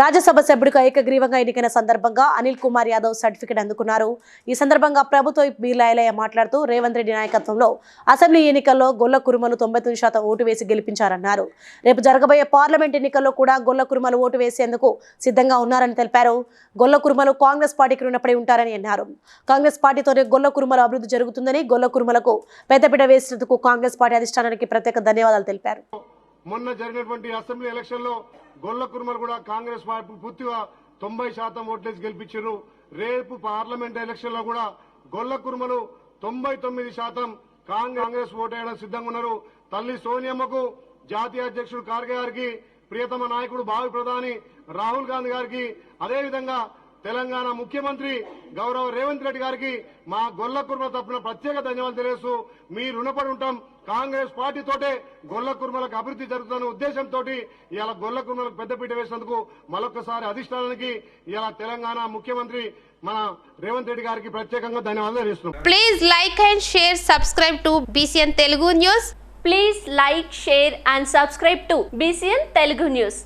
రాజ్యసభ సభ్యుడిగా ఏకగ్రీవంగా ఎన్నికైన సందర్భంగా అనిల్ కుమార్ యాదవ్ సర్టిఫికెట్ అందుకున్నారు. ఈ సందర్భంగా ప్రభుత్వ బీలాయలయ్య మాట్లాడుతూ రేవంత్ రెడ్డి నాయకత్వంలో అసెంబ్లీ ఎన్నికల్లో గొల్ల కురుమలు తొంభై తొమ్మిది శాతం ఓటు వేసి గెలిపించారన్నారు. రేపు జరగబోయే పార్లమెంట్ ఎన్నికల్లో కూడా గొల్ల కురుమలు ఓటు వేసేందుకు సిద్ధంగా ఉన్నారని తెలిపారు. గొల్ల కురుమలు కాంగ్రెస్ పార్టీకి రుణపడి ఉంటారని అన్నారు. కాంగ్రెస్ పార్టీతోనే గొల్ల కురుమల అభివృద్ధి జరుగుతుందని గొల్ల కురుమలకు పెద్దపీట వేసినందుకు కాంగ్రెస్ పార్టీ అధిష్టానానికి ప్రత్యేక ధన్యవాదాలు తెలిపారు. మొన్న జరిగినటువంటి అసెంబ్లీ ఎలక్షన్లో గొల్ల కుర్మలు కూడా కాంగ్రెస్ పార్టీ పూర్తిగా తొంభై శాతం ఓట్లేసి గెలిపించారు. రేపు పార్లమెంట్ ఎలక్షన్లో కూడా గొల్ల కుర్మలు తొంభై తొమ్మిది శాతం కాంగ్రెస్ ఓటేయడం సిద్ధంగా ఉన్నారు. తల్లి సోనియమ్మకు జాతీయ అధ్యక్షుడు ఖార్గే గారికి ప్రియతమ నాయకుడు భావి ప్రధాని రాహుల్ గాంధీ గారికి అదేవిధంగా తెలంగాణ ముఖ్యమంత్రి గౌరవ రేవంత్ రెడ్డి గారికి మా గొల్ల కుర్మ తప్పున ప్రత్యేక ధన్యవాదాలు తెలియజేస్తూ మీ రుణపడి ఉంటాం. కాంగ్రెస్ పార్టీతోటే గొల్ల కుర్మలకు అభివృద్ధి జరుగుతున్న ఉద్దేశంతో ఇలా గొల్ల కుర్మలకు పెద్దపీట వేసినందుకు మరొకసారి అధిష్టానానికి ఇలా తెలంగాణ ముఖ్యమంత్రి మన రేవంత్ రెడ్డి గారికి ప్రత్యేకంగా ధన్యవాదాలు తెలియజేస్తున్నాం. Please like and share subscribe to BCN Telugu news please like share and subscribe to BCN Telugu news